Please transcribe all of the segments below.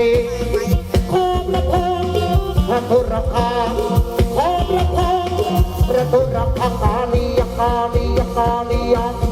ตีของระฆัพระตูระฆังของระฆัพระตูระฆังกาลียากาลียากาลียา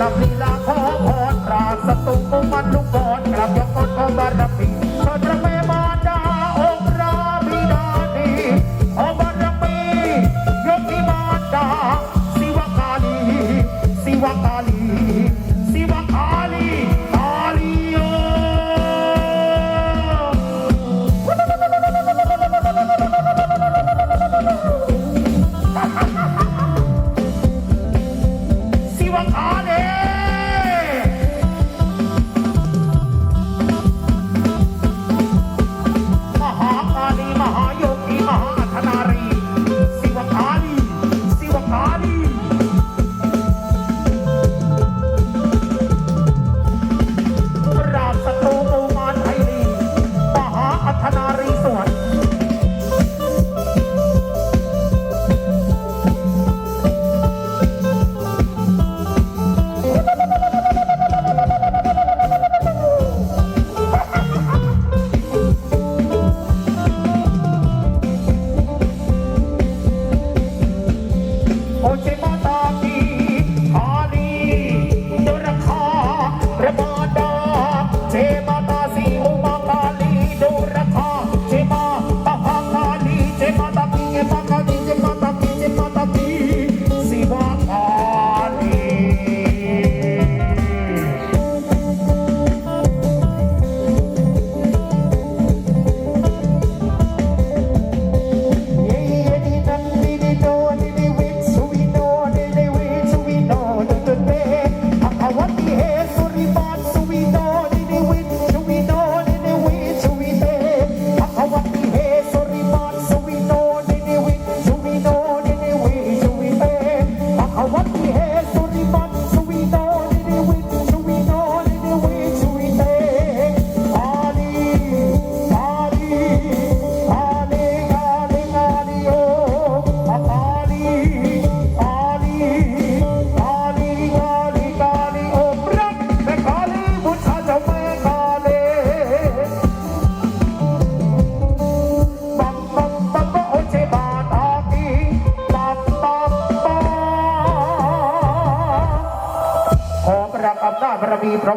นับลีลาขอพรปราศตุกุมันทุกคนกลับยกกดขอบารมีเปิดพระเม่มา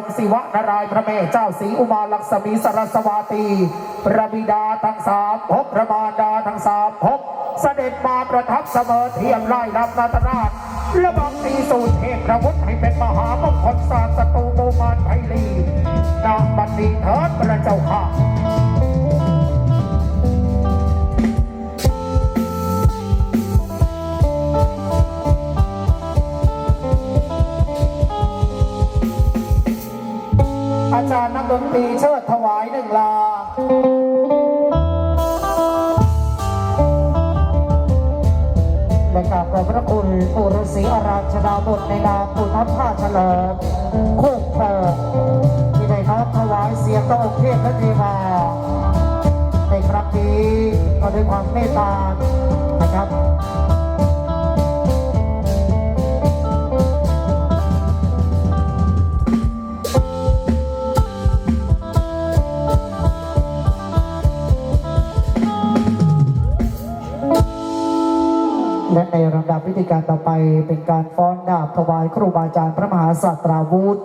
รมศิวะนารายพระเม่เจ้าศรีอุมาลักษมีสรสวาตีพระบิดาทั้งสามพกพระมารดาทั้งสามพกเสด็จมาประทับเสมอเทียมไล่รับนาตราชและบังตีสูตรเทพพระพุทธให้เป็นมหามงคลศาสตร์ศัตรูโมมานไพลีนางบัณฑิตเถิดพระเจ้าค่ะารย์นักดนตรีเชิดถวายหนึ่งลาและกราบขอบพระคุณปู่ฤาษีอาราชดาบทในนามปู่น้ำผ้าฉลองคู่ครองที่ได้น้อมถวายเสียงต่องเทพและเทวาในครั้งนี้ก็ด้วยความเมตตานะครับ และในลำดับวิธีการต่อไปเป็นการฟ้อนดาบถวายครูบาอาจารย์พระมหาสัตราวุธ